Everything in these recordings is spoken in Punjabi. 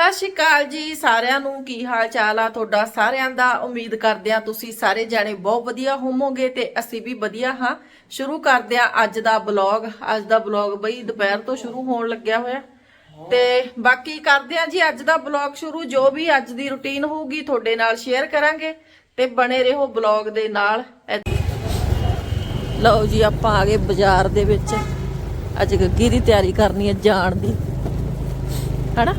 ਸਤਿ ਸ਼੍ਰੀ ਅਕਾਲ ਜੀ ਸਾਰਿਆਂ ਨੂੰ, ਕੀ ਹਾਲ ਚਾਲ ਆ ਤੁਹਾਡਾ ਸਾਰਿਆਂ ਦਾ? ਉਮੀਦ ਕਰਦੇ ਆ ਤੁਸੀਂ ਸਾਰੇ ਜਾਣੇ ਬਹੁਤ ਵਧੀਆ ਹੋਵੋਗੇ ਤੇ ਅਸੀਂ ਵੀ ਵਧੀਆ ਹਾਂ। ਸ਼ੁਰੂ ਕਰਦੇ ਆ ਅੱਜ ਦਾ ਬਲੌਗ ਅੱਜ ਦਾ ਬਲੌਗ ਬਈ ਦੁਪਹਿਰ ਤੋਂ ਸ਼ੁਰੂ ਹੋਣ ਲੱਗਿਆ ਹੋਇਆ। ਤੇ ਬਾਕੀ ਕਰਦੇ ਆ ਜੀ ਅੱਜ ਦਾ ਬਲੌਗ ਸ਼ੁਰੂ। ਜੋ ਵੀ ਅੱਜ ਦੀ ਰੁਟੀਨ ਹੋਊਗੀ ਤੁਹਾਡੇ ਨਾਲ ਸ਼ੇਅਰ ਕਰਾਂਗੇ ਤੇ ਬਣੇ ਰਹੋ ਬਲੌਗ ਦੇ ਨਾਲ। ਲਓ ਜੀ, ਆਪਾਂ ਆ ਗਏ ਬਾਜ਼ਾਰ ਦੇ ਵਿੱਚ। ਅੱਜ ਗੱਗੀ ਦੀ ਤਿਆਰੀ ਕਰਨੀ ਹੈ ਜਾਣ ਦੀ। ਹਨਾ?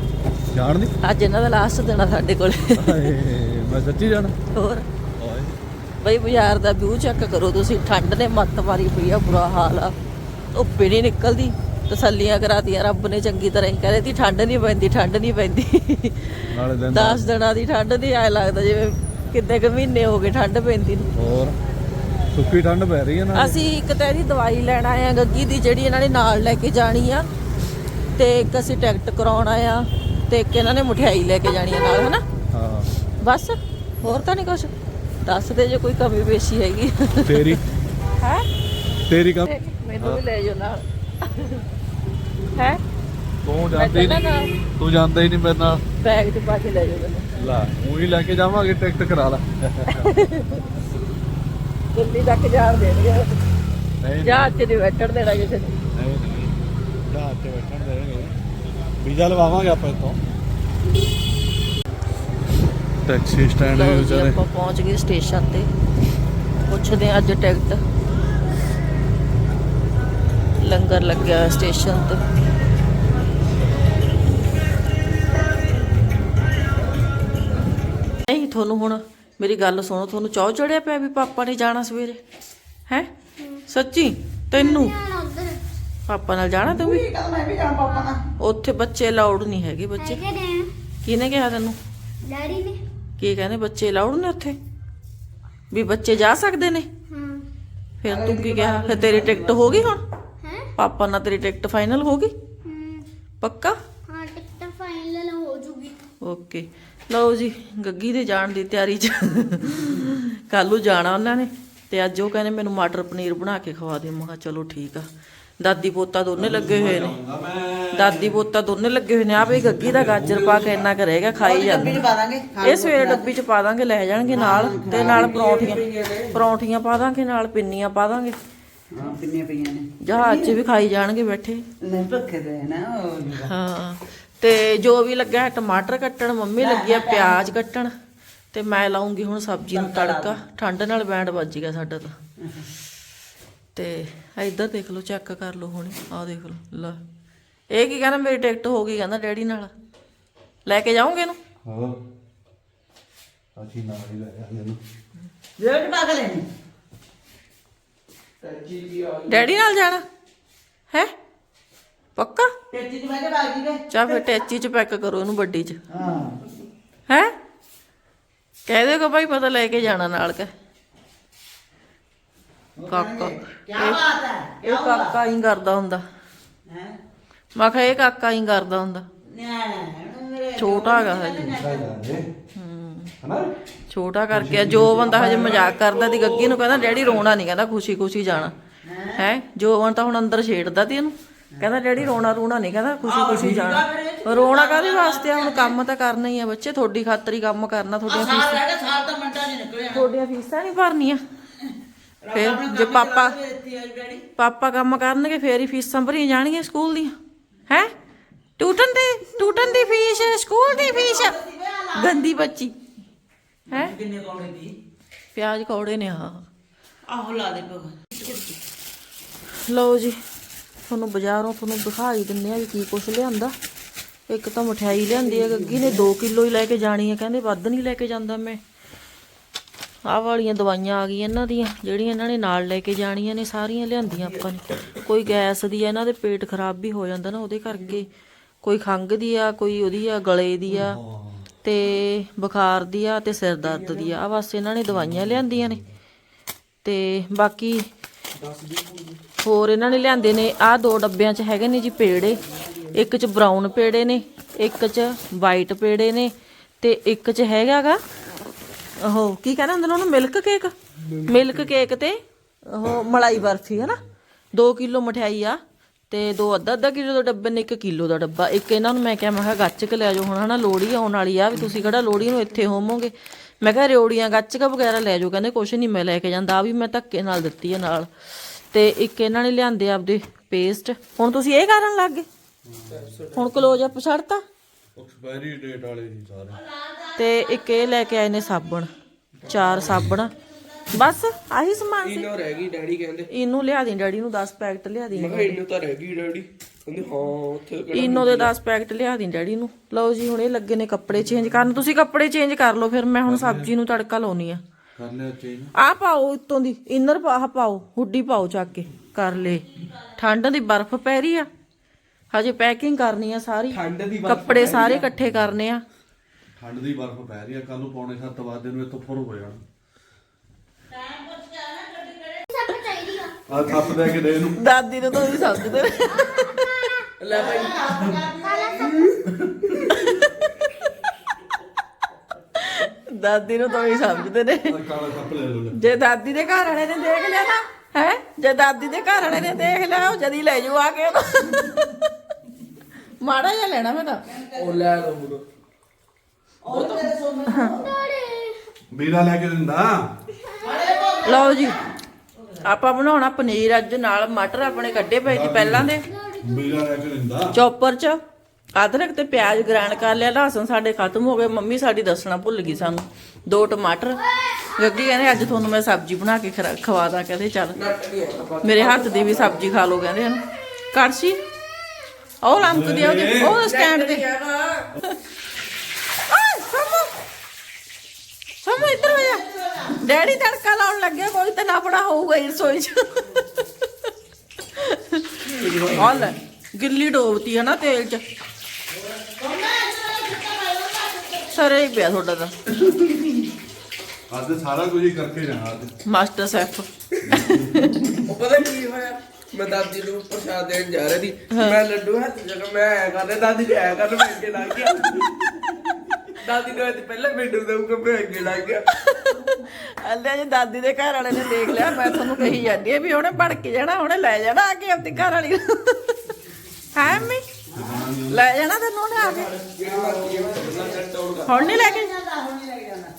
ਜਾਣ ਦੀ? ਅੱਜ ਇਹਨਾਂ ਦਾ ਲਾਸਟ ਦਿਨ ਆ ਸਾਡੇ ਕੋਲ। ਹਾਏ ਮੈਂ ਸੱਚੀ ਜਾਣਾ? ਹੋਰ? ਬਈ ਬਾਜ਼ਾਰ ਦਾ ਵਿਊ ਚੈੱਕ ਕਰੋ ਤੁਸੀਂ ਠੰਡ ਨੇ ਮੱਤ ਮਾਰੀ ਪਈ ਆ ਬੁਰਾ ਹਾਲ ਆ। ਧੁੱਪ ਨਹੀਂ ਨਿਕਲਦੀ ਤਸੱਲੀਆਂ ਕਰਾਤੀਆਂ ਰੱਬ ਨੇ ਚੰਗੀ ਤਰ੍ਹਾਂ ਹੀ ਕਹਿੰਦੇ ਤੀ ਠੰਡ ਨਹੀਂ ਪੈਂਦੀ ਠੰਡ ਨਹੀਂ ਪੈਂਦੀ। ਨਾਲੇ ਦਿਨ 10 ਦਿਨਾਂ ਦੀ ਠੰਡ ਦੀ ਐ ਲੱਗਦਾ ਜਿਵੇਂ ਕਿੰਨੇ ਕੁ ਮਹੀਨੇ ਹੋ ਗਏ ਠੰਡ ਪੈਂਦੀ ਨੂੰ। ਹੋਰ? ਸੁੱਕੀ ਠੰਡ ਪੈ ਰਹੀ ਹੈ ਨਾ ਅਸੀਂ ਇੱਕ ਤਾਂ ਇਹਦੀ ਦਵਾਈ ਲੈਣ ਆਏ ਆ ਗੱਗੀ ਦੀ ਜਿਹੜੀ ਇਹਨਾਂ ਨੇ ਨਾਲ ਲੈ ਕੇ ਜਾਣੀ ਆ ਤੇ ਇੱਕ ਅਸੀਂ ਟਿਕਟ ਕਰਾਉਣ ਆਏ ਆ। ਤੇ ਇੱਕ ਇਹਨਾਂ ਨੇ ਮਠਿਆਈ ਲੈ ਕੇ ਜਾਣੀ ਆ ਨਾਲ ਹਨਾ? ਹਾਂ। ਬਸ ਹੋਰ ਤਾਂ ਨਹੀਂ ਕੁਛ? ਦੱਸ ਦੇ ਜੇ ਕੋਈ ਕਮੀ ਪੇਸ਼ੀ ਹੈਗੀ। ਤੇਰੀ? ਹੈ? ਤੇਰੀ ਕੰਮ ਮੈਨੂੰ ਵੀ ਲੈ ਜਾਓ ਨਾਲ। ਹੈ? ਤੂੰ ਜਾਂਦੀ ਨਹੀਂ ਤੂੰ ਜਾਂਦਾ ਹੀ ਨਹੀਂ ਮੇਰੇ ਨਾਲ। ਬੈਗ 'ਚ ਪਾ ਕੇ ਲੈ ਜਾਓ ਮੈਨੂੰ। ਲੈ ਉਹੀ ਲੈ ਕੇ ਜਾਵਾਂਗੇ ਟਿਕਟ ਕਰਾ ਲੈ। ਦਿੱਲੀ ਤੱਕ ਜਾਣ ਦੇਣਗੇ। ਨਹੀਂ ਜਹਾਜ਼ 'ਚ ਨਹੀਂ ਬੈਠਣ ਦੇਣਾ ਕਿਸੇ ਨੂੰ। ਨਹੀਂ ਨਹੀਂ। ਜਹਾਜ਼ ਤੇ ਦੇਣਗੇ ਵੀਜ਼ਾ ਲਵਾਵਾਂਗੇ ਆਪਾਂ ਇੱਥੋਂ। ਟੈਕਸੀ ਸਟੈਂਡ ਲਓ ਜੀ ਵਿਚਾਰੇ। ਆਪਾਂ ਪਹੁੰਚ ਗਏ ਸਟੇਸ਼ਨ ਤੇ। ਪੁੱਛਦੇ ਹਾਂ ਅੱਜ ਟਿਕਟ। ਲੰਗਰ ਲੱਗਿਆ ਸਟੇਸ਼ਨ ਤੇ। ਨਹੀਂ ਤੁਹਾਨੂੰ ਹੁਣ ਮੇਰੀ ਗੱਲ ਸੁਣੋ ਤੁਹਾਨੂੰ ਚਾਹ ਚੜਿਆ ਪਿਆ ਵੀ ਪਾਪਾ ਨੇ ਜਾਣਾ ਸਵੇਰੇ? ਹੈ? ਸੱਚੀ? ਤੈਨੂੰ? ਪਾਪਾ ਨਾਲ ਜਾਣਾ ਤੂੰ ਵੀ? ਮੈਂ ਵੀ ਜਾਣਾ ਪਾਪਾ ਨਾਲ। ਉੱਥੇ ਬੱਚੇ ਅਲਾਉਡ ਨਹੀਂ ਹੈਗੇ ਬੱਚੇ। ਹੈਗੇ ਨੇ। ਕਿਹਨੇ ਕਿਹਾ ਤੈਨੂੰ? ਡੈਡੀ ਨੇ। ਕੀ ਕਹਿੰਦੇ ਬੱਚੇ ਅਲਾਉਡ ਨੇ ਉੱਥੇ? ਵੀ ਬੱਚੇ ਜਾ ਸਕਦੇ ਨੇ? ਹਾਂ। ਫਿਰ ਤੂੰ ਕੀ ਕਿਹਾ? ਫਿਰ ਤੇਰੀ ਟਿਕਟ ਹੋ ਗਈ ਹੁਣ? ਹੈ? ਪਾਪਾ ਨਾਲ ਤੇਰੀ ਟਿਕਟ ਫਾਈਨਲ ਹੋ ਗਈ? ਪੱਕਾ? ਹਾਂ ਟਿਕਟ ਫਾਈਨਲ ਹੋ ਜੂਗੀ। ਓਕੇ। ਲਓ ਜੀ ਗੱਗੀ ਦੇ ਜਾਣ ਦੀ ਤਿਆਰੀ ਚ। ਕੱਲੂ ਜਾਣਾ ਉਹਨਾਂ ਨੇ। ਤੇ ਅੱਜ ਉਹ ਕਹਿੰਦੇ ਮੈਨੂੰ ਮਟਰ ਪਨੀਰ ਬਣਾ ਕੇ ਖਵਾ ਦੇ ਮੈਂ ਕਿਹਾ ਚਲੋ ਠੀਕ ਆ। ਦਾਦੀ ਪੋਤਾ ਦੋਨੇ ਲੱਗੇ ਹੋਏ ਨੇ। ਦਾਦੀ ਪੋਤਾ ਦੋਨੇ ਲੱਗੇ ਹੋਏ ਨੇ। ਆ ਬਈ ਗੱਗੀ ਦਾ ਗਾਜਰ ਪਾ ਕੇ ਇੰਨਾ ਕਰੇਗਾ ਖਾਈ ਜਾਂਦੇ। ਪਾ ਦਾਂਗੇ ਇਹ ਸਵੇਰੇ ਡੱਬੀ ਚ ਪਾ ਦਾਂਗੇ ਲੈ ਜਾਣਗੇ ਨਾਲ ਤੇ ਨਾਲ ਪਰੌਂਠੀਆਂ। ਪਰੌਂਠੀਆਂ ਪਾ ਦਾਂਗੇ ਨਾਲ ਪਿੰਨੀਆਂ ਪਾ ਦਾਂਗੇ। ਹਾਂ ਪਿੰਨੀਆਂ ਪਈਆਂ ਨੇ। ਜਹਾਜ਼ 'ਚ ਵੀ ਖਾਈ ਜਾਣਗੇ ਬੈਠੇ। ਨਹੀਂ ਭੁੱਖੇ। ਹਾਂ ਤੇ ਜੋ ਵੀ ਲੱਗਿਆ ਹੈ ਟਮਾਟਰ ਕੱਟਣ ਮੰਮੀ ਲੱਗੀ ਆ ਪਿਆਜ਼ ਕੱਟਣ। ਤੇ ਮੈਂ ਲਾਉਂਗੀ ਹੁਣ ਸਬਜ਼ੀ ਨੂੰ ਤੜਕਾ ਠੰਡ ਨਾਲ ਬੈਂਡ ਵੱਜ ਗਿਆ ਸਾਡਾ ਤਾਂ। ਤੇ ਇੱਧਰ ਦੇਖ ਲਓ ਚੈੱਕ ਕਰ ਲਓ ਹੁਣ। ਆਹ ਦੇਖ ਲਓ ਲੈ। ਇਹ ਕੀ ਕਹਿੰਦਾ ਮੇਰੀ ਟਿਕਟ ਹੋ ਗਈ ਕਹਿੰਦਾ ਡੈਡੀ ਨਾਲ। ਲੈ ਕੇ ਜਾਓਗੇ ਇਹਨੂੰ? ਹਾਂ ਅਸੀਂ ਨਾਲ ਹੀ ਲੈ ਜਾਂਦੇ ਨੂੰ ਰੇਟ ਪਾ ਕੇ ਲੈਣੀ ਡੈਡੀ ਨਾਲ ਜਾਣਾ? ਹੈ? ਪੱਕਾ? ਟੇਚੀ ਚ ਮੈਂ ਕੇ ਬਾਜੀ ਦੇ ਚਾ ਫਿਰ ਟੈਚੀ ਚ ਪੈਕ ਕਰੋ ਇਹਨੂੰ ਵੱਡੀ ਚ। ਹਾਂ। ਹੈ? ਕਹਿ ਦਿਓ ਕਿ ਭਾਈ ਪਤਾ ਲੈ ਕੇ ਜਾਣਾ ਨਾਲ ਕੇ। ਕਾਕਾ। ਕੀ ਬਾਤ ਹੈ? ਇਹ ਕਾਕਾ ਹੀ ਕਰਦਾ ਹੁੰਦਾ। ਹੈ? ਮੈਂ ਕਿਹਾ ਇਹ ਕਾਕਾ ਹੀ ਕਰਦਾ ਹੁੰਦਾ। ਛੋਟਾ ਹੈਗਾ ਹਜੇ। ਹਨਾ? ਛੋਟਾ ਕਰਕੇ ਆ, ਜੋ ਬੰਦਾ ਹਜੇ ਮਜ਼ਾਕ ਕਰਦਾ ਦੀ ਗੱਗੀ ਨੂੰ ਕਹਿੰਦਾ ਡੈਡੀ ਰੋਣਾ ਨਹੀਂ ਕਹਿੰਦਾ ਖੁਸ਼ੀ ਖੁਸ਼ੀ ਜਾਣਾ। ਹੈ? ਜੋ ਬੰਦਾ ਤਾਂ ਹੁਣ ਅੰਦਰ ਛੇੜਦਾ ਤੀ ਇਹਨੂੰ। ਕਹਿੰਦਾ ਡੈਡੀ ਰੋਣਾ ਰੋਣਾ ਨਹੀਂ ਕਹਿੰਦਾ ਖੁਸ਼ੀ ਖੁਸ਼ੀ ਜਾਣਾ। ਰੋਣਾ ਕਾਹਦੇ ਵਾਸਤੇ ਆ? ਹੁਣ ਕੰਮ ਤਾਂ ਕਰਨਾ ਹੀ ਆ ਬੱਚੇ। ਤੁਹਾਡੀ ਖਾਤਰ ਹੀ ਕੰਮ ਕਰਨਾ ਤੁਹਾਡੀਆਂ ਸਾਲ ਫੀਸਾਂ। ਰਹਿ ਗਿਆ ਸਾਲ ਤਾਂ ਮਿੰਟਾਂ ਚ ਨਿਕਲਿਆ। ਤੁਹਾਡੀਆਂ ਫੀਸਾਂ ਨਹੀਂ ਭਰਨੀਆਂ। ਫਿਰ ਜੇ ਪਾਪਾ ਪਾਪਾ ਕੰਮ ਕਰਨਗੇ ਫੇਰ ਹੀ ਫੀਸਾਂ ਭਰੀਆਂ ਜਾਣਗੀਆਂ ਸਕੂਲ ਦੀਆਂ। ਹੈ? ਟਿਊਟਨ ਦੀ ਟਿਊਟਨ ਦੀ ਫੀਸ ਸਕੂਲ ਦੀ ਫੀਸ। ਗੰਦੀ ਬੱਚੀ। ਹੈ? ਕਿੰਨੇ ਕੌੜੇ ਦੀ? ਪਿਆਜ਼ ਕੌੜੇ ਨੇ ਆ ਆਹੋ ਲਾ ਦੇ ਲਓ ਜੀ ਤੁਹਾਨੂੰ ਬਾਜ਼ਾਰੋਂ ਤੁਹਾਨੂੰ ਦਿਖਾਈ ਦਿੰਨੇ ਆ ਵੀ ਕੀ ਕੁਛ ਲਿਆਂਦਾ। ਇੱਕ ਤਾਂ ਮਠਿਆਈ ਲਿਆਂਦੀ ਹੈ ਗੱਗੀ ਨੇ 2 ਕਿਲੋ ਹੀ ਲੈ ਕੇ ਜਾਣੀ ਹੈ ਕਹਿੰਦੇ ਵੱਧ ਨਹੀਂ ਲੈ ਕੇ ਜਾਂਦਾ ਮੈਂ। ਆਹ ਵਾਲੀਆਂ ਦਵਾਈਆਂ ਆ ਗਈਆਂ ਇਹਨਾਂ ਦੀਆਂ, ਜਿਹੜੀਆਂ ਇਹਨਾਂ ਨੇ ਨਾਲ ਲੈ ਕੇ ਜਾਣੀਆਂ ਨੇ, ਸਾਰੀਆਂ ਲਿਆਂਦੀਆਂ ਆਪਾਂ ਨੇ। ਕੋਈ ਗੈਸ ਦੀ ਆ, ਇਹਨਾਂ ਦੇ ਪੇਟ ਖਰਾਬ ਵੀ ਹੋ ਜਾਂਦਾ ਨਾ, ਉਹਦੇ ਕਰਕੇ। ਕੋਈ ਖੰਘ ਦੀ ਆ, ਕੋਈ ਉਹਦੀ ਆ, ਗਲੇ ਦੀ ਆ, ਤੇ ਬੁਖਾਰ ਦੀ ਆ, ਤੇ ਸਿਰ ਦਰਦ ਦੀ ਆ। ਆ ਬਸ ਇਹਨਾਂ ਨੇ ਦਵਾਈਆਂ ਲਿਆਂਦੀਆਂ ਨੇ। ਤੇ ਬਾਕੀ ਹੋਰ ਇਹਨਾਂ ਨੇ ਲਿਆਂਦੇ ਨੇ, ਆਹ ਦੋ ਡੱਬਿਆਂ 'ਚ ਹੈਗੇ ਨੇ ਜੀ ਪੇੜੇ। ਇੱਕ 'ਚ ਬਰਾਊਨ ਪੇੜੇ ਨੇ, ਇੱਕ 'ਚ ਵਾਈਟ ਪੇੜੇ ਨੇ, ਤੇ ਇੱਕ 'ਚ ਹੈਗਾਗਾ ਉਹ ਕੀ ਕਹਿੰਦੇ ਹੁੰਦੇ ਨੇ ਉਹਨੂੰ? ਮਿਲਕ ਕੇਕ ਮਿਲਕ ਕੇਕ ਤੇ ਉਹ ਮਲਾਈ ਬਰਫੀ ਹੈ ਨਾ 2 ਕਿਲੋ ਮਠਿਆਈ ਆ ਤੇ ਦੋ ਅੱਧਾ ਅੱਧਾ ਕਿਲੋ ਦਾ ਡੱਬੇ ਨੇ 1 ਕਿਲੋ ਦਾ ਡੱਬਾ। ਇੱਕ ਇਹਨਾਂ ਨੂੰ ਮੈਂ ਕਿਹਾ ਮੈਂ ਕਿਹਾ ਗੱਚਕ ਲੈ ਜਾਓ ਹੁਣ, ਹਨਾ? ਲੋੜੀ ਆਉਣ ਵਾਲੀ ਆ ਵੀ ਤੁਸੀਂ ਕਿਹੜਾ ਲੋੜੀ ਨੂੰ ਇੱਥੇ ਹੋਵੋਗੇ? ਮੈਂ ਕਿਹਾ ਰਿਓੜੀਆਂ ਗੱਚਕ ਵਗੈਰਾ ਲੈ ਜਾਓ। ਕਹਿੰਦੇ, ਕੁਛ ਨਹੀਂ ਮੈਂ ਲੈ ਕੇ ਜਾਂਦਾ। ਆ ਵੀ ਮੈਂ ਧੱਕੇ ਨਾਲ ਦਿੱਤੀ ਆ ਨਾਲ। ਤੇ ਇੱਕ ਇਹਨਾਂ ਨੇ ਲਿਆਂਦੇ ਆਪਦੇ ਪੇਸਟ ਹੁਣ ਤੁਸੀਂ ਇਹ ਕਰਨ ਲੱਗ ਗਏ? ਹੁਣ ਕਲੋਜ਼ ਅਪ ਛੱਡਤਾ? ਐਕਸਪਾਇਰੀ ਡੇਟ ਵਾਲੇ ਜੀ ਸਾਰੇ। ਤੇ ਇੱਕ ਇਹ ਲੈ ਕੇ ਆਏ ਨੇ ਸਾਬਣ ਚਾਰ ਸਾਬਣ। ਬਸ ਆਹੀ ਸਮਾਨ ਸੀ। ਇਹਨੂੰ ਰਹਿ ਗਈ ਡੈਡੀ ਕਹਿੰਦੇ। ਇਹਨੂੰ ਲਿਆ ਦੀ ਡੈਡੀ ਨੂੰ 10 ਪੈਕਟ ਲਿਆ ਦੀ। ਮੈਂ ਕਿਹਾ ਇਹਨੂੰ ਤਾਂ ਰਹਿ ਗਈ ਡੈਡੀ। ਕਹਿੰਦੇ ਹਾਂ ਉੱਥੇ ਕਿਹੜਾ ਇਨੋ ਦੇ 10 ਪੈਕਟ ਲਿਆ ਦੀ ਡੈਡੀ ਨੂੰ। ਲਓ ਜੀ ਹੁਣ ਇਹ ਲੱਗੇ ਨੇ ਕੱਪੜੇ ਚੇਂਜ ਕਰਨ। ਤੁਸੀਂ ਕੱਪੜੇ ਚੇਂਜ ਕਰ ਲਓ ਫਿਰ ਮੈਂ ਹੁਣ ਸਬਜ਼ੀ ਨੂੰ ਤੜਕਾ ਲਾਉਣੀ ਆ। ਕਰ ਲਿਆ ਚੇਂਜ ਆ ਪਾਓ ਉੱਤੋਂ ਦੀ ਇਨਰ ਆਹ ਪਾਓ ਹੁੱਡੀ ਪਾਓ ਚੱਕ ਕੇ। ਕਰ ਲੈ ਠੰਡ ਦੀ ਬਰਫ਼ ਪੈ ਰਹੀ ਆ। ਹਜੇ ਪੈਕਿੰਗ ਕਰਨੀ ਆ ਸਾਰੀ। ਠੰਡ ਦੀ ਕੱਪੜੇ ਸਾਰੇ ਇਕੱਠੇ ਕਰਨੇ ਆ। ਠੰਡ ਦੀ ਬਰਫ਼ ਪੈ ਰਹੀ ਆ ਕੱਲ ਨੂੰ ਪੌਣੇ 7 ਵਜੇ ਨੂੰ ਇੱਥੋਂ ਫੁਰ ਹੋ ਜਾਣਾ। ਸਭ ਚਾਹੀਦੀ ਆ ਆ ਕੱਪ ਦੇ ਕੇ ਦੇ ਇਹਨੂੰ। ਦਾਦੀ ਨੂੰ ਤਾਂ ਨਹੀਂ ਸਮਝਦੇ ਲੈ ਭਾਈ। ਦਾਦੀ ਨੂੰ ਤਾਂ ਨਹੀਂ ਸਮਝਦੇ ਨੇ। ਆਹ ਕਾਲਾ ਕੱਪ ਲੈ ਲਓ ਲੈ। ਜੇ ਦਾਦੀ ਦੇ ਘਰ ਵਾਲੇ ਨੇ ਦੇਖ ਲਿਆ ਨਾ ਹੈ? ਜੇ ਦਾਦੀ ਦੇ ਘਰ ਵਾਲੇ ਨੇ ਦੇਖ ਲਿਆ ਉਹ ਜਦੀ ਲੈ ਜਾਊ ਆ ਕੇ। ਉਹਨੂੰ। ਮਾੜਾ ਜਿਹਾ ਲੈਣਾ ਮੈਂ ਤਾਂ। ਉਹ ਲੈ ਲਓ ਮੁੰਡਾ। ਵੀਰਾ ਲੈ ਕੇ ਦਿੰਦਾ। ਲਓ ਜੀ ਆਪਾਂ ਬਣਾਉਣਾ ਪਨੀਰ ਅੱਜ ਨਾਲ ਮਟਰ ਆਪਣੇ ਕੱਢੇ ਪਏ ਸੀ ਪਹਿਲਾਂ ਦੇ। ਵੀਰਾ ਲੈ ਕੇ ਦਿੰਦਾ। ਚੌਪਰ ਚ ਅਦਰਕ ਤੇ ਪਿਆਜ਼ ਗ੍ਰਾਈਂਡ ਕਰ ਲਿਆ ਲਹਸਨ ਸਾਡੇ ਖਤਮ ਹੋ ਗਏ ਮੰਮੀ ਸਾਡੀ ਦੱਸਣਾ ਭੁੱਲ ਗਈ ਸਾਨੂੰ। ਦੋ ਟਮਾਟਰ। ਗੱਗੀ ਕਹਿੰਦੇ ਅੱਜ ਤੁਹਾਨੂੰ ਮੈਂ ਸਬਜ਼ੀ ਬਣਾ ਕੇ ਖਵਾ ਦਾਂ ਕਹਿੰਦੇ ਚੱਲ। ਮੇਰੇ ਹੱਥ ਦੀ ਵੀ ਸਬਜ਼ੀ ਖਾ ਲਓ ਕਹਿੰਦੇ ਹਨ। ਕੜਛੀ ਉਹ ਲੰਕਦੀ ਆ ਉਹਦੇ ਉਹ ਸਟੈਂਡ ਤੇ। ਸਮੂ ਸਮੂ ਇੱਧਰ ਹੋ ਜਾ। ਡੈਡੀ ਤੜਕਾ ਲਾਉਣ ਲੱਗਿਆ ਕੋਈ ਤਾਂ ਨਾਪੜਾ ਹੋਊਗਾ ਹੀ ਰਸੋਈ 'ਚ। ਆ ਲੈ ਗਿੱਲੀ ਡੋਬਤੀ ਹੈ ਨਾ ਤੇਲ 'ਚ। ਸਰੇ ਹੀ ਪਿਆ ਤੁਹਾਡਾ ਤਾਂ। ਅੱਜ ਸਾਰਾ ਕੁਝ ਹੀ ਕਰਕੇ ਜਾਣਾ ਅੱਜ। Master chef. ਉਹ ਪਤਾ ਕੀ ਹੋਇਆ? ਮੈਂ ਦਾਦੀ ਨੂੰ ਪ੍ਰਸ਼ਾਦ ਦੇਣ ਜਾ ਰਹੀ ਸੀ। ਮੈਂ ਲੱਡੂ ਹੱਥ ਜਗ ਮੈਂ ਆਇਆ ਕਰਦਾ ਦਾਦੀ ਨੇ ਆਇਆ ਕਰਨ ਮੈਂ ਅੱਗੇ ਲੱਗ ਗਿਆ। ਦਾਦੀ ਨੇ ਅੱਜ ਪਹਿਲਾਂ ਮੈਨੂੰ ਦਊਗਾ ਮੈਂ ਅੱਗੇ ਲੱਗ ਗਿਆ। ਅੱਲੇ ਜੀ ਦਾਦੀ ਦੇ ਘਰ ਵਾਲੇ ਨੇ ਦੇਖ ਲਿਆ ਮੈਂ ਤੁਹਾਨੂੰ ਕਹੀ ਜਾਂਦੀ ਆ ਵੀ ਉਹਨੇ ਭੜ ਕੇ ਜਾਣਾ ਉਹਨੇ ਲੈ ਜਾਣਾ ਆ ਕੇ ਆਪਣੀ ਘਰ ਵਾਲੀ ਹੈ ਮੰਮੀ? ਲੈ ਜਾਣਾ ਤੈਨੂੰ ਉਹਨੇ ਆ ਕੇ? ਹੁਣ ਨਹੀਂ ਲੈ ਕੇ?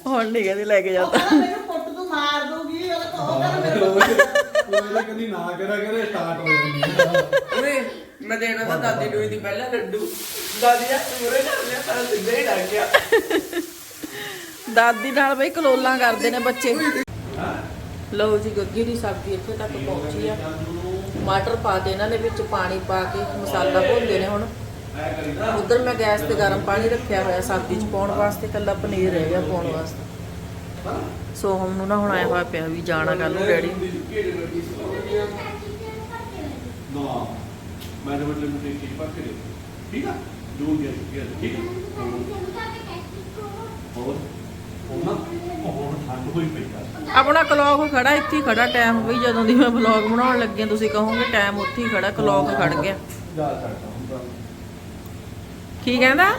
ਹੁਣ ਨਹੀਂ ਕਹਿੰਦੀ ਲੈ ਕੇ ਜਾਂਦਾ। ਮੈਨੂੰ ਪੁੱਟ ਤੂੰ ਮਾਰ ਉਹ ਤਾਂ ਕਰ ਮੇਰੇ ਕੋਈ ਕਦੀ ਨਾ ਕਰਿਆ ਕਰੇ ਸਟਾਰਟ ਹੋ ਜਾਂਦੀ ਓਏ ਮੈਂ ਦੇਣਾ ਤਾਂ ਦਾਦੀ ਨੂੰ ਦੀ ਪਹਿਲਾਂ ਲੱਡੂ ਦਾਦੀ ਹੱਥ ਮੁਰੇ ਕਰ ਲਿਆ ਤਾਂ ਸਿੱਧਾ ਹੀ ਲੱਗ ਗਿਆ ਦਾਦੀ ਨਾਲ ਬਈ ਕਲੋਲਾਂ ਕਰਦੇ ਨੇ ਬੱਚੇ। ਲਓ ਜੀ, ਗੱਗੀ ਦੀ ਸਬਜ਼ੀ ਇੱਥੇ ਤੱਕ ਪਹੁੰਚੀ ਆ। ਮਟਰ ਪਾ ਦੇ ਇਹਨਾਂ ਨੇ ਵਿੱਚ ਪਾਣੀ ਪਾ ਕੇ ਮਸਾਲਾ ਭੁੰਨਦੇ ਨੇ ਹੁਣ। ਉਧਰ ਮੈਂ ਗੈਸ ਤੇ ਗਰਮ ਪਾਣੀ ਰੱਖਿਆ ਹੋਇਆ, ਸਬਜ਼ੀ ਚ ਪਾਉਣ ਵਾਸਤੇ ਕੱਲਾ ਪਨੀਰ ਰਹਿ ਗਿਆ ਪਾਉਣ ਵਾਸਤੇ। ਸੋਹਮ ਨੂੰ ਨਾ ਹੁਣ ਆਇਆ ਹੋਇਆ ਪਿਆ ਵੀ ਜਾਣਾ ਕੱਲ ਨੂੰ ਡੈਡੀ। ਨਾ ਮੈਂ ਤਾਂ ਮਤਲਬ ਮੁਝੇ ਕੀ ਪੱਕ ਦੇ ਠੀਕ ਆ ਜੋ ਗਿਆ ਗਿਆ ਠੀਕ ਆ? ਹੋਰ? ਉਹ ਨਾ? ਉਹ ਠੰਡ ਹੋਈ ਪਈ ਆ। ਆਪਣਾ ਕਲੌਕ ਖੜਾ ਇੱਥੇ ਖੜਾ ਟਾਈਮ ਵੀ ਜਦੋਂ ਦੀ ਮੈਂ ਵਲੌਗ ਬਣਾਉਣ ਲੱਗੀ ਤੁਸੀਂ ਕਹੋਗੇ ਟਾਈਮ ਉੱਥੇ ਹੀ ਖੜਾ ਕਲੌਕ ਖੜ ਗਿਆ। ਕੀ ਕਹਿੰਦਾ?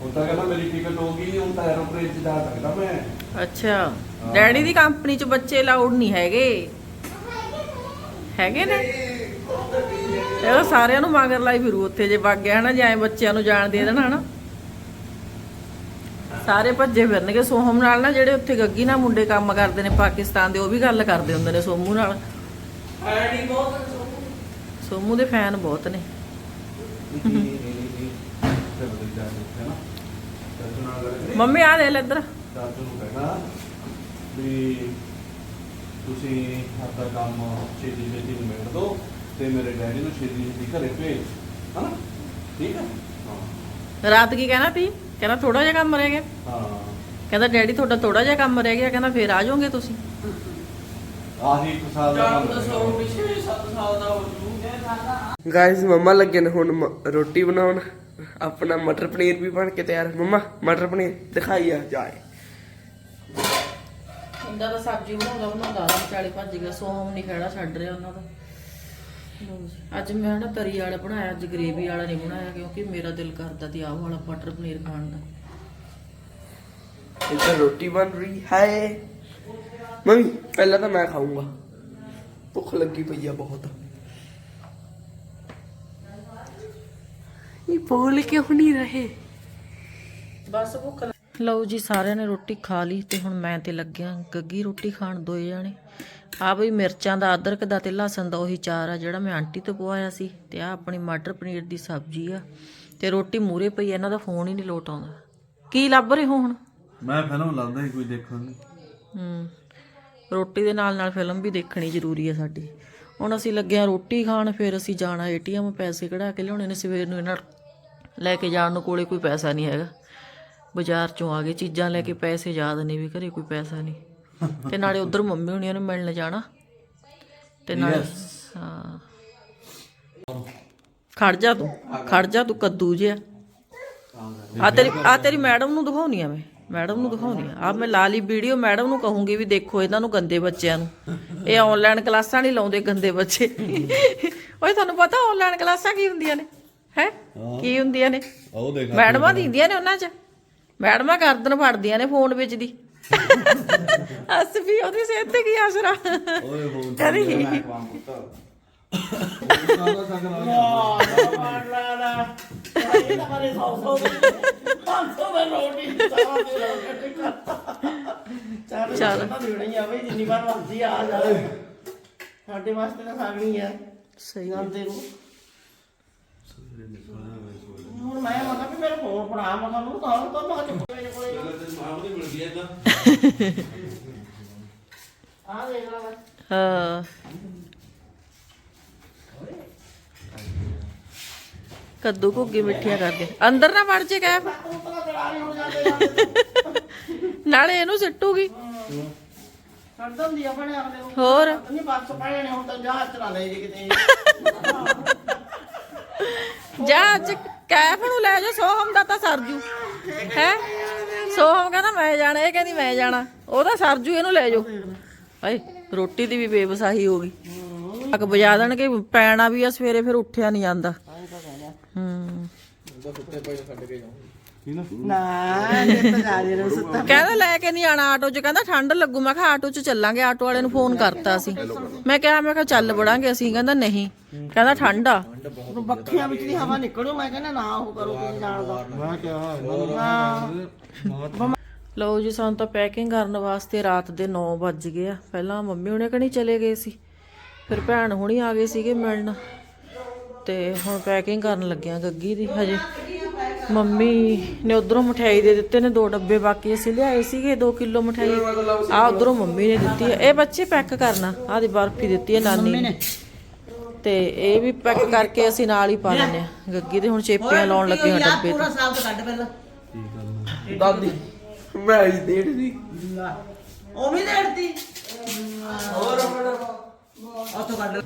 ਹੁਣ ਤਾਂ ਕਹਿੰਦਾ ਮੇਰੀ ਟਿਕਟ ਹੋ ਗਈ ਹੁਣ ਤਾਂ ਐਰੋਪਲੇਨ 'ਚ ਜਾ ਸਕਦਾ ਮੈਂ। ਅੱਛਾ। ਡੈਡੀ ਦੀ ਕੰਪਨੀ ਚ ਬੱਚੇ ਲਾਊਡ ਨਹੀਂ ਹੈਗੇ। ਹੈਗੇ ਨੇ। ਇਹ ਸਾਰਿਆਂ ਨੂੰ ਮਗਰ ਲਾਈ ਫਿਰੂ ਉੱਥੇ ਜੇ ਵਗ ਗਿਆ ਨਾ ਜਾਂ ਬੱਚਿਆਂ ਨੂੰ ਜਾਣ ਦੇ ਦੇਣਾ ਹਨਾ। ਸਾਰੇ ਭੱਜੇ ਫਿਰਨਗੇ। ਸੋਹਮ ਨਾਲ ਨਾ ਜਿਹੜੇ ਉੱਥੇ ਗੱਗੀ ਨਾਲ ਮੁੰਡੇ ਕੰਮ ਕਰਦੇ ਨੇ ਪਾਕਿਸਤਾਨ ਦੇ ਉਹ ਵੀ ਗੱਲ ਕਰਦੇ ਹੁੰਦੇ ਨੇ ਸੋਮੂ ਨਾਲ। ਐਡੀ ਬਹੁਤ ਸੋਮੂ ਦੇ ਫੈਨ ਬਹੁਤ ਨੇ। ਮੰਮੀ ਆ ਲੈ ਲੈ ਇੱਧਰ। ਦਾਦੂ ਨੂੰ ਕਹਿਣਾ ਵੀ ਤੁਸੀਂ ਆਪਦਾ ਕੰਮ ਛੇਤੀ ਛੇਤੀ ਨਿਬੇੜ ਦਿਓ ਤੇ ਮੇਰੇ ਡੈਡੀ ਨੂੰ ਛੇਤੀ ਛੇਤੀ ਘਰੇ ਭੇਜ ਹਨਾ? ਠੀਕ ਹੈ? ਹਾਂ। ਰਾਤ ਕੀ ਕਹਿਣਾ ਤੀ ਕਹਿੰਦਾ ਥੋੜਾ ਜਿਹਾ ਕੰਮ ਰਹਿ ਗਿਆ। ਹਾਂ। ਕਹਿੰਦਾ ਡੈਡੀ ਤੁਹਾਡਾ ਥੋੜਾ ਜਿਹਾ ਕੰਮ ਰਹਿ ਗਿਆ ਕਹਿੰਦਾ ਫੇਰ ਆ ਜਾਓਗੇ ਤੁਸੀਂ। ਆਹੀ ਇੱਕ ਸਾਲ ਦਾ ਕੰਮ ਰਹਿ ਸੌ ਗਿਆ। ਪਿਛੇ 7 ਸਾਲ ਦਾ ਹੋ ਜੂ ਗਾਇਸ ਮਮਾ ਲੱਗੇ ਨੇ ਹੁਣ ਮ- ਰੋਟੀ ਬਣਾਉਣ। ਆਪਣਾ ਮਟਰ ਪਨੀਰ ਵੀ ਬਣ ਕੇ ਤਿਆਰ। ਮਮਾ ਮਟਰ ਪਨੀਰ ਦਿਖਾਈ ਆ ਜਾਏ। ਇੰਦਾ ਦਾ ਸਬਜ਼ੀ ਬਣਾਉਂਦਾ ਬਣਾਉਂਦਾ ਆ ਵਿਚਾਲੇ ਭੱਜ ਗਿਆ ਸੋਹਮ ਨਹੀਂ ਖੜਾ ਛੱਡ ਰਿਹਾ ਉਹਨਾਂ ਦਾ। ਅੱਜ ਮੈਂ ਨਾ ਤਰੀ ਵਾਲਾ ਬਣਾਇਆ ਅੱਜ ਗ੍ਰੇਵੀ ਵਾਲਾ ਨਹੀਂ ਬਣਾਇਆ ਕਿਉਂਕਿ ਮੇਰਾ ਦਿਲ ਕਰਦਾ ਤੇ ਆਹ ਵਾਲਾ ਮਟਰ ਪਨੀਰ ਖਾਣ ਦਾ। ਇੱਧਰ ਰੋਟੀ ਬਣ ਰਹੀ ਹੈ ਮੰਮੀ ਪਹਿਲਾਂ ਤਾਂ ਮੈਂ ਖਾਊਂਗਾ। ਭੁੱਖ ਲੱਗੀ ਪਈ ਆ ਬਹੁਤ। ਇਹ ਬੋਲ ਕਿਉਂ ਨਹੀਂ ਰਹੇ? ਬਸ ਭੁੱਖ ਲਓ ਜੀ ਸਾਰਿਆਂ ਨੇ ਰੋਟੀ ਖਾ ਲਈ ਤੇ ਹੁਣ ਮੈਂ ਤੇ ਲੱਗਿਆ ਗੱਗੀ ਰੋਟੀ ਖਾਣ ਦੋਏ ਜਾਣੇ। ਆ ਬਈ ਮਿਰਚਾਂ ਦਾ ਅਦਰਕ ਦਾ ਤੇ ਲਸਣ ਦਾ ਉਹੀ ਚਾਰ ਆ ਜਿਹੜਾ ਮੈਂ ਆਂਟੀ ਤੋਂ ਪਵਾਇਆ ਸੀ ਤੇ ਆ ਆਪਣੀ ਮਟਰ ਪਨੀਰ ਦੀ ਸਬਜ਼ੀ ਆ ਤੇ ਰੋਟੀ ਮੂਰੇ ਪਈ ਆ, ਇਹਨਾਂ ਦਾ ਫੋਨ ਹੀ ਨਹੀਂ ਲੋਟ ਆਉਂਦਾ। ਕੀ ਲੱਭ ਰਹੇ ਹੋ ਹੁਣ? ਮੈਂ ਫਿਲਮ ਲਾਉਂਦਾ ਹੀ ਕੋਈ ਦੇਖਣ ਨੂੰ। ਹੂੰ ਰੋਟੀ ਦੇ ਨਾਲ ਨਾਲ ਫਿਲਮ ਵੀ ਦੇਖਣੀ ਜ਼ਰੂਰੀ ਹੈ ਸਾਡੀ। ਹੁਣ ਅਸੀਂ ਲੱਗੇ ਆ ਰੋਟੀ ਖਾਣ ਫਿਰ ਅਸੀਂ ਜਾਣਾ ਏਟੀਐਮ ਪੈਸੇ ਕਢਾ ਕੇ ਲਿਆਉਣੇ ਨੇ ਸਵੇਰ ਨੂੰ ਇਹਨਾਂ ਲੈ ਕੇ ਜਾਣ ਨੂੰ ਕੋਲੇ ਕੋਈ ਪੈਸਾ ਨਹੀਂ ਹੈਗਾ। ਬਾਜ਼ਾਰ ਚੋਂ ਆ ਗਏ ਚੀਜ਼ਾਂ ਲੈ ਕੇ ਪੈਸੇ ਯਾਦ ਨਹੀਂ ਵੀ ਘਰੇ ਕੋਈ ਪੈਸਾ ਨਹੀਂ। ਤੇ ਨਾਲੇ ਉਧਰ ਮੰਮੀ ਹੁਣੀਆਂ ਨੂੰ ਮਿਲਣ ਜਾਣਾ। ਤੇ ਨਾਲੇ ਹਾਂ। ਖੜ ਜਾ ਤੂੰ ਖੜ ਜਾ ਤੂੰ ਕੱਦੂ ਜਿਹਾ। ਆ ਤੇਰੀ ਆ ਤੇਰੀ ਮੈਡਮ ਨੂੰ ਦਿਖਾਉਣੀ ਆ ਮੈਂ ਮੈਡਮ ਨੂੰ ਦਿਖਾਉਣੀ ਆ। ਆ ਮੈਂ ਲਾ ਲਈ ਵੀਡੀਓ ਮੈਡਮ ਨੂੰ ਕਹੂੰਗੀ ਵੀ ਦੇਖੋ ਇਹਨਾਂ ਨੂੰ ਗੰਦੇ ਬੱਚਿਆਂ ਨੂੰ। ਇਹ ਆਨਲਾਈਨ ਕਲਾਸਾਂ ਨਹੀਂ ਲਾਉਂਦੇ ਗੰਦੇ ਬੱਚੇ। ਓਏ ਤੁਹਾਨੂੰ ਪਤਾ ਆਨਲਾਈਨ ਕਲਾਸਾਂ ਕੀ ਹੁੰਦੀਆਂ ਨੇ? ਹੈ? ਕੀ ਹੁੰਦੀਆਂ ਨੇ? ਉਹ ਦੇਖ ਮੈਡਮਾਂ ਦਿੰਦੀਆਂ ਨੇ ਉਹਨਾਂ 'ਚ? ਮੈਡਮਾਂ ਗਰਦਨ ਫੜਦੀਆਂ ਨੇ ਫੋਨ ਵਿੱਚ ਦੀ। ਅਸ ਵੀ ਉਹਦੀ ਸਿਹਤ ਤੇ ਕੀ ਅਸਰ ਆ? ਓਏ ਹੋ ਕਹਿੰਦੀ ਮਾਰਨਾ ਨਾ ਇਹ ਤਾਂ ਮਾਰੇ 100 100 500 ਦਾ ਰੋਟੀ ਸਾਰਾ ਦੇ ਰੋਟੀ ਕਰਤਾ ਚੱਲ। ਚੱਲ। ਤਾਂ ਦੇਣੀ ਆ ਬਈ ਜਿੰਨੀ ਵਾਰ ਮਰਜ਼ੀ ਆ ਜਾ ਸਾਡੇ ਵਾਸਤੇ ਤਾਂ ਸਾਗਣੀ ਆ। ਸਹੀ। ਜਾਂਦੇ ਨੂੰ। ਹੁਣ ਮੈਂ ਮਗਾ ਵੀ ਮੇਰਾ ਫੋਨ ਫੜਾ ਮਗਾ ਨੂੰ ਤਾਂ ਤਾਂ ਮਗਾ ਚੁੱਪ ਮੇਰੇ ਕੋਲੇ ਆ ਦੇਖ ਲਾ ਮੈਂ ਹਾਂ। ਕੱਦੂ ਘੁੱਗੀ ਮਿੱਠੀਆਂ ਕਰਦੇ ਅੰਦਰ ਨਾ ਵੜ ਜੇ ਤੂੰ ਤਾਂ ਜਾਂਦੇ ਜਾਂਦੇ। ਨਾਲੇ ਇਹਨੂੰ ਸਿੱਟੂਗੀ। ਅਗਲੇ ਨੂੰ। ਹੋਰ? ਨਹੀਂ ਬੱਸ ਪਾਏ ਨੇ ਹੁਣ ਤਾਂ ਜਹਾਜ਼ ਚਲਾ ਲੈ ਜੇ ਕਿਤੇ। ਜਾ ਕੈਫ ਨੂੰ ਲੈ ਜਾ, ਸੋਹਮ ਦਾ ਤਾਂ ਸਰਜੂ ਹੈ? ਸੋਹਮ ਕਹਿੰਦਾ, ਮੈਂ ਜਾਣਾ, ਇਹ ਕਹਿੰਦੀ, ਮੈਂ ਜਾਣਾ। ਉਹਦਾ ਸਰਜੂ ਇਹਨੂੰ ਲੈ ਜਾਓ ਹਾਏ, ਰੋਟੀ ਦੀ ਵੀ ਬੇਵਸਾਹੀ ਹੋ ਗਈ। ਅੱਕ ਵਜਾ ਦੇਣਗੇ, ਪੈਣਾ ਵੀ ਆ, ਸਵੇਰੇ ਫਿਰ ਉੱਠਿਆ ਨਹੀਂ ਜਾਂਦਾ। ਹੂੰ। ਨਾ ਇਹ ਤਾਂ ਜਾ ਦੇ ਸੁੱਤਾ ਕਹਿੰਦਾ ਲੈ ਕੇ ਨਹੀਂ ਆਣਾ ਆਟੋ 'ਚ। ਕਹਿੰਦਾ ਠੰਡ ਲੱਗੂ। ਮੈਂ ਕਿਹਾ ਆਟੋ 'ਚ ਚੱਲਾਂਗੇ। ਆਟੋ ਵਾਲੇ ਨੂੰ ਫੋਨ ਕਰਤਾ ਸੀ। ਮੈਂ ਕਿਹਾ ਮੈਂ ਕਿਹਾ ਚੱਲ ਬੜਾਂਗੇ ਅਸੀਂ। ਕਹਿੰਦਾ ਨਹੀਂ। ਕਹਿੰਦਾ ਠੰਡ ਆ। ਬੱਖੀਆਂ ਵਿੱਚ ਦੀ ਹਵਾ ਨਿਕਲੂ। ਮੈਂ ਕਹਿੰਦਾ ਨਾ ਉਹ ਕਰੋ ਕੀ ਜਾਣਦਾ ਮੈਂ ਕਿਹਾ ਲਓ ਜੀ ਸਾਨੂੰ ਤਾਂ ਪੈਕਿੰਗ ਕਰਨ ਵਾਸਤੇ ਰਾਤ ਦੇ 9 ਵੱਜ ਗਏ ਆ। ਪਹਿਲਾਂ ਮੰਮੀ ਹੁਣੇ ਕਣੀ ਚਲੇ ਗਏ ਸੀ। ਫਿਰ ਭੈਣ ਹੁਣੀ ਆ ਗਏ ਸੀਗੇ ਮਿਲਣ। ਤੇ ਹੁਣ ਪੈਕਿੰਗ ਕਰਨ ਲੱਗਿਆ ਗੱਗੀ ਦੀ ਹਜੇ। ਮੰਮੀ ਨੇ ਉਧਰੋਂ ਮਠਿਆਈ ਦੇ ਦਿੱਤੇ ਨੇ ਦੋ ਡੱਬੇ ਬਾਕੀ ਅਸੀਂ ਲਿਆਏ ਸੀਗੇ 2 ਕਿਲੋ ਮਠਿਆਈ। ਆ ਉਧਰੋਂ ਮੰਮੀ ਨੇ ਦਿੱਤੀ ਹੈ। ਇਹ ਬੱਚੇ ਪੈਕ ਕਰਨਾ ਆਹ ਦੀ ਬਰਫੀ ਦਿੱਤੀ ਹੈ ਨਾਨੀ ਨੇ। ਤੇ ਇਹ ਵੀ ਪੈਕ ਕਰਕੇ ਅਸੀਂ ਨਾਲ ਹੀ ਪਾ ਲੈਣੇ ਆ ਗੱਗੀ ਦੇ ਹੁਣ ਚੇਪੀਆਂ ਲਾਉਣ ਲੱਗੇ ਹਾਂ ਡੱਬੇ ਤੇ। ਸਾਫ਼ ਕੱਢ ਪਹਿਲਾਂ। ਦਾਦੀ ਮੈਂ ਹੀ ਦੇੜ ਦੀ। ਉਹ ਵੀ ਦੇੜਤੀ ਹੋਰ। ਉੱਥੋਂ ਕੱਢ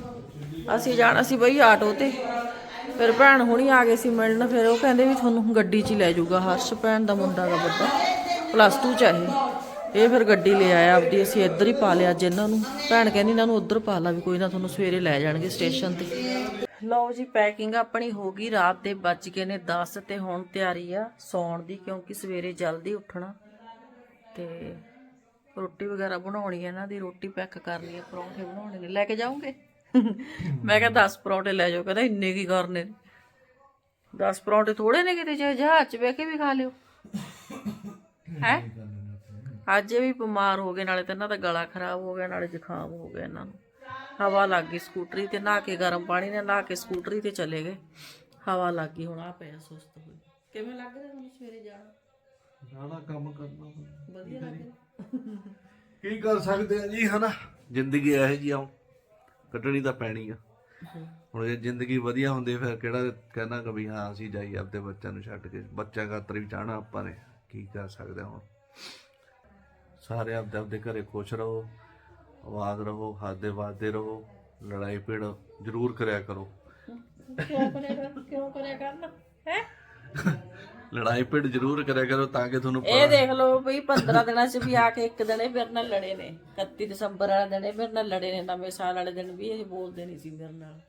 ਅਸੀਂ ਜਾਣਾ ਸੀ ਬਈ ਆਟੋ ਤੇ। ਫਿਰ ਭੈਣ ਹੁਣੀ ਆ ਗਏ ਸੀ ਮਿਲਣ, ਫਿਰ ਉਹ ਕਹਿੰਦੇ ਵੀ ਤੁਹਾਨੂੰ ਗੱਡੀ 'ਚ ਹੀ ਲੈ ਜਾਊਗਾ। ਹਰਸ਼ ਭੈਣ ਦਾ ਮੁੰਡਾ ਦਾ ਵੱਡਾ। ਪਲੱਸ 2 ਚ ਇਹ। ਇਹ ਫਿਰ ਗੱਡੀ ਲੈ ਆਇਆ ਆਪਦੀ, ਅਸੀਂ ਇੱਧਰ ਹੀ ਪਾ ਲਿਆ ਅੱਜ ਇਹਨਾਂ ਨੂੰ। ਭੈਣ ਕਹਿੰਦੀ ਇਹਨਾਂ ਨੂੰ ਉੱਧਰ ਪਾ ਲਾ ਵੀ ਕੋਈ ਨਾ, ਤੁਹਾਨੂੰ ਸਵੇਰੇ ਲੈ ਜਾਣਗੇ ਸਟੇਸ਼ਨ ਤੇ। ਲਓ ਜੀ ਪੈਕਿੰਗ ਆਪਣੀ ਹੋ ਗਈ, ਰਾਤ ਦੇ ਵੱਜ ਗਏ ਨੇ 10 ਤੇ ਹੁਣ ਤਿਆਰੀ ਆ ਸੌਣ ਦੀ, ਕਿਉਂਕਿ ਸਵੇਰੇ ਜਲਦੀ ਉੱਠਣਾ। ਤੇ ਰੋਟੀ ਵਗੈਰਾ ਬਣਾਉਣੀ ਹੈ ਇਹਨਾਂ ਦੀ, ਰੋਟੀ ਪੈਕ ਕਰਨੀ ਹੈ ਪਰੌਂਠੇ ਬਣਾਉਣੇ ਨੇ। ਲੈ ਕੇ ਜਾਓਗੇ? ਮੈਂ ਕਿਹਾ 10 ਪਰੌਂਠੇ ਲੈ ਜਾਓ ਕਹਿੰਦਾ ਇੰਨੇ ਕੀ ਕਰਨੇ ਨੇ। 10 ਪਰੌਂਠੇ ਥੋੜੇ ਨੇ ਕਿਤੇ ਜੇ ਜਹਾਜ਼ 'ਚ ਬਹਿ ਕੇ ਵੀ ਖਾ ਲਿਓ। ਹੈ? ਅੱਜ ਵੀ ਬਿਮਾਰ ਹੋ ਗਏ ਨਾਲੇ ਤਾਂ ਇਹਨਾਂ ਦਾ ਗਲਾ ਖਰਾਬ ਹੋ ਗਿਆ ਨਾਲੇ ਜ਼ੁਕਾਮ ਹੋ ਗਿਆ ਇਹਨਾਂ ਨੂੰ। ਹਵਾ ਲੱਗ ਗਈ ਸਕੂਟਰੀ ਤੇ ਨਹਾ ਕੇ ਗਰਮ ਪਾਣੀ ਨਾਲ ਨਹਾ ਕੇ ਸਕੂਟਰੀ ਤੇ ਚਲੇ ਗਏ। ਹਵਾ ਲੱਗ ਗਈ ਹੁਣ ਆ ਪਿਆ ਸੁਸਤ ਹੋਏ ਕਿਵੇਂ ਲੱਗ ਰਿਹਾ ਤੁਹਾਨੂੰ ਸਵੇਰੇ ਜਾਣਾ? ਜ਼ਿਆਦਾ ਕੰਮ ਕਰਨਾ। ਵਧੀਆ ਲੱਗ ਰਿਹਾ। ਕੀ ਕਰ ਸਕਦੇ ਆ ਜੀ ਹਨਾ? ਜ਼ਿੰਦਗੀ ਇਹੋ ਜੀ ਆ ਕੱਢਣੀ ਤਾਂ ਪੈਣੀ ਆ। ਹੁਣ ਜੇ ਜ਼ਿੰਦਗੀ ਵਧੀਆ ਹੁੰਦੀ ਫਿਰ ਕਿਹੜਾ ਕਹਿਣਾ ਕਿ ਵੀ ਹਾਂ ਅਸੀਂ ਜਾਈ ਆਪਦੇ ਬੱਚਿਆਂ ਨੂੰ ਛੱਡ ਕੇ ਬੱਚਿਆਂ ਖਾਤਰ ਵੀ ਚਾਹਣਾ ਆਪਾਂ ਨੇ ਕੀ ਕਰ ਸਕਦੇ ਹੁਣ। ਸਾਰੇ ਆਪਦੇ ਆਪਦੇ ਘਰੇ ਖੁਸ਼ ਰਹੋ ਆਵਾਜ਼ ਰਹੋ ਹੱਸਦੇ ਵਾਦੇ ਰਹੋ ਲੜਾਈ ਭਿੜ ਜ਼ਰੂਰ ਕਰਿਆ ਕਰੋ। ਕਿਉਂ ਕਰਿਆ ਕਿਉਂ ਕਰਿਆ ਕਰਨਾ ਹੈ? ਲੜਾਈ ਭਿੜ ਜ਼ਰੂਰ ਕਰਿਆ ਕਰੋ ਤਾਂ ਕਿ ਤੁਹਾਨੂੰ ਇਹ ਦੇਖ ਲਓ ਵੀ 15 ਦਿਨਾਂ 'ਚ ਵੀ ਆ ਕੇ ਇੱਕ ਦਿਨ ਇਹ ਮੇਰੇ ਨਾਲ ਲੜੇ ਨੇ। 31 ਦਸੰਬਰ ਵਾਲੇ ਦਿਨ ਇਹ ਮੇਰੇ ਨਾਲ ਲੜੇ ਨੇ ਨਵੇਂ ਸਾਲ ਵਾਲੇ ਦਿਨ ਵੀ ਇਹ ਬੋਲਦੇ ਨਹੀਂ ਸੀ ਮੇਰੇ ਨਾਲ।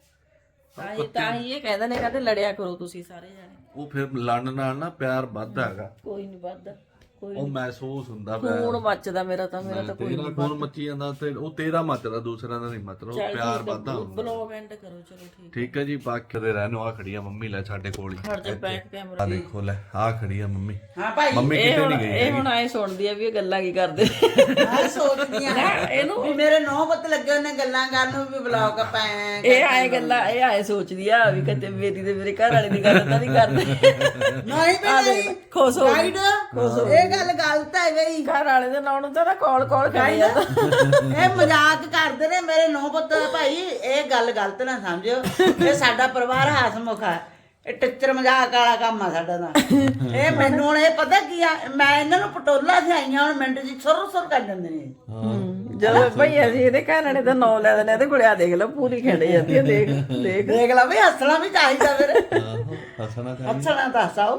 ਤਾਂ ਹੀ ਤਾਂ ਹੀ ਇਹ ਕਹਿੰਦੇ ਨੇ ਕਹਿੰਦੇ ਲੜਿਆ ਕਰੋ ਤੁਸੀਂ ਸਾਰੇ ਜਾਣੇ। ਉਹ ਫਿਰ ਲੜਨ ਨਾਲ ਨਾ ਪਿਆਰ ਵੱਧਦਾ ਹੈਗਾ। ਕੋਈ ਨਹੀਂ ਵੱਧਦਾ। ਉਹ ਮਹਿਸੂਸ ਹੁੰਦਾ ਪਿਆ। ਖੂਨ ਮੱਚਦਾ ਮੇਰਾ ਤਾਂ ਮੇਰਾ ਤਾਂ ਕੋਈ ਤੇਰਾ ਖੂਨ ਮੱਚੀ ਜਾਂਦਾ ਤੇ ਉਹ ਤੇਰਾ ਮੱਚਦਾ ਦੂਸਰਾ ਦਾ ਨਹੀਂ ਮਤਲਬ ਪਿਆਰ ਵੱਧਦਾ ਹੁੰਦਾ ਬਲੌਗ ਐਂਡ ਕਰੋ ਚਲੋ ਠੀਕ ਠੀਕ ਹੈ ਜੀ ਬਾਕੀ ਦੇ ਰਹਿਣੋ ਆ ਖੜੀ ਆ ਮੰਮੀ ਲੈ ਸਾਡੇ ਕੋਲ ਹੀ। ਖੜ ਜਾ ਬੈਕ ਕੈਮਰਾ ਆ ਦੇਖੋ ਲੈ ਆ ਖੜੀ ਆ ਮੰਮੀ। ਹਾਂ ਭਾਈ। ਮੰਮੀ ਕਿਤੇ ਨਹੀਂ ਗਈ ਇਹ ਹੁਣ ਆਏ ਸੁਣਦੀ ਆ ਵੀ ਇਹ ਗੱਲਾਂ ਕੀ ਕਰਦੇ। ਮੈਂ ਸੋਚਦੀ ਆ ਇਹਨੂੰ ਵੀ ਮੇਰੇ ਨੌ ਪੁੱਤ ਲੱਗੇ ਉਹਨੇ ਗੱਲਾਂ ਕਰਨ ਨੂੰ ਵੀ ਬਲੌਗ ਪੈ ਇਹ ਆਏ ਗੱਲਾਂ ਇਹ ਆਏ ਸੋਚਦੀ ਆ ਵੀ ਕਿਤੇ ਮੇਰੀ ਤੇ ਮੇਰੇ ਘਰ ਵਾਲੇ ਦੀ ਗੱਲ ਤਾਂ ਨਹੀਂ ਕਰਦੇ। ਨਹੀਂ ਲੈ, ਖੁਸ਼ ਹੋ। ਗਈ। ਇਹ ਗੱਲ ਗਲਤ ਹੈ ਗਈ ਘਰ ਵਾਲੇ ਦੇ ਨਾਂ ਨੂੰ ਤਾਂ ਕੋਲ ਕੋਲ ਖੜੀ ਆ। ਇਹ ਮਜ਼ਾਕ ਕਰਦੇ ਨੇ ਮੇਰੇ ਨੌ ਪੁੱਤ ਭਾਈ ਇਹ ਗੱਲ ਗਲਤ ਨਾ ਸਮਝਿਓ। ਇਹ ਸਾਡਾ ਪਰਿਵਾਰ ਹਸਮੁਖ ਹੈ ਇਹ ਟਿੱਚਰ ਮਜ਼ਾਕ ਵਾਲਾ ਕੰਮ ਆ ਸਾਡਾ ਦਾ ਇਹ ਮੈਨੂੰ ਹੁਣ ਇਹ ਪਤਾ ਕੀ ਆ ਮੈਂ ਇਹਨਾਂ ਨੂੰ ਪਟੋਲਾ ਸਿਆਈਆਂ ਹੁਣ ਮਿੰਟ ਜੀ ਸੁਰ ਸੁਰ ਕਰ ਦਿੰਦੇ ਨੇ। ਜਦੋਂ ਭਈ ਅਸੀਂ ਇਹਦੇ ਘਰ ਵਾਲੇ ਦਾ ਨਾਂ ਲੈ ਦਿੰਦੇ ਆ ਤੇ ਕੋਲੇ ਆ ਦੇਖ ਲਓ ਪੂਰੀ ਖੇਡ ਜਾਂਦੀ ਆ ਦੇਖ ਦੇਖ। ਦੇਖ ਲਾ ਵੀ ਹੱਸਣਾ ਵੀ ਚਾਹੀਦਾ ਫਿਰ। ਆਹੋ ਹੱਸਣਾ ਚਾਹੀਦਾ। ਹੱਸਣਾ ਤਾਂ ਹਸਾਓ।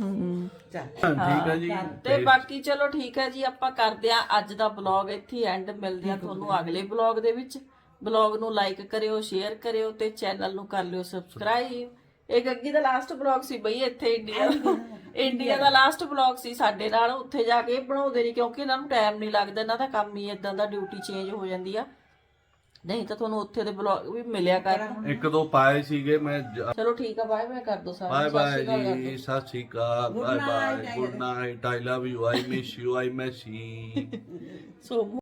ਹੂੰ। ਠੀਕ ਹੈ ਜੀ। ਤੇ ਬਾਕੀ ਚਲੋ ਠੀਕ ਹੈ ਜੀ ਆਪਾਂ ਕਰਦੇ ਆ ਅੱਜ ਦਾ ਬਲੌਗ ਇੱਥੇ ਐਂਡ ਮਿਲਦੇ ਆ ਤੁਹਾਨੂੰ ਅਗਲੇ ਬਲੌਗ ਦੇ ਵਿੱਚ। ਬਲੌਗ ਨੂੰ ਲਾਈਕ ਕਰਿਓ ਸ਼ੇਅਰ ਕਰਿਓ ਤੇ ਚੈਨਲ ਨੂੰ ਕਰ ਲਿਓ ਸਬਸਕ੍ਰਾਈਬ ਇਹ ਗੱਗੀ ਦਾ ਲਾਸਟ ਬਲੌਗ ਸੀ ਬਈ ਇੱਥੇ ਇੰਡੀਆ ਇੰਡੀਆ ਦਾ ਲਾਸਟ ਬਲੌਗ ਸੀ ਸਾਡੇ ਨਾਲ। ਉੱਥੇ ਜਾ ਕੇ ਬਣਾਉਂਦੇ ਨਹੀਂ ਕਿਉਂਕਿ ਇਹਨਾਂ ਨੂੰ ਟਾਈਮ ਨਹੀਂ ਲੱਗਦਾ ਇਹਨਾਂ ਦਾ ਕੰਮ ਹੀ ਇਦਾਂ ਦਾ ਡਿਊਟੀ ਚੇਂਜ ਹੋ ਜਾਂਦੀ ਆ। ਨਹੀਂ ਤਾਂ ਤੁਹਾਨੂੰ ਉੱਥੇ ਦੇ ਬਲੌਗ ਵੀ ਮਿਲਿਆ ਕਰਨ ਇੱਕ ਦੋ ਪਾਏ ਸੀਗੇ ਮੈਂ ਚਲੋ ਠੀਕ ਆ ਬਾਏ ਬਾਏ ਕਰ ਦੋ ਬਾਏ ਸਾਰੇ bye ji Sat Sri Akal bye bye good night I love you I miss you I miss you so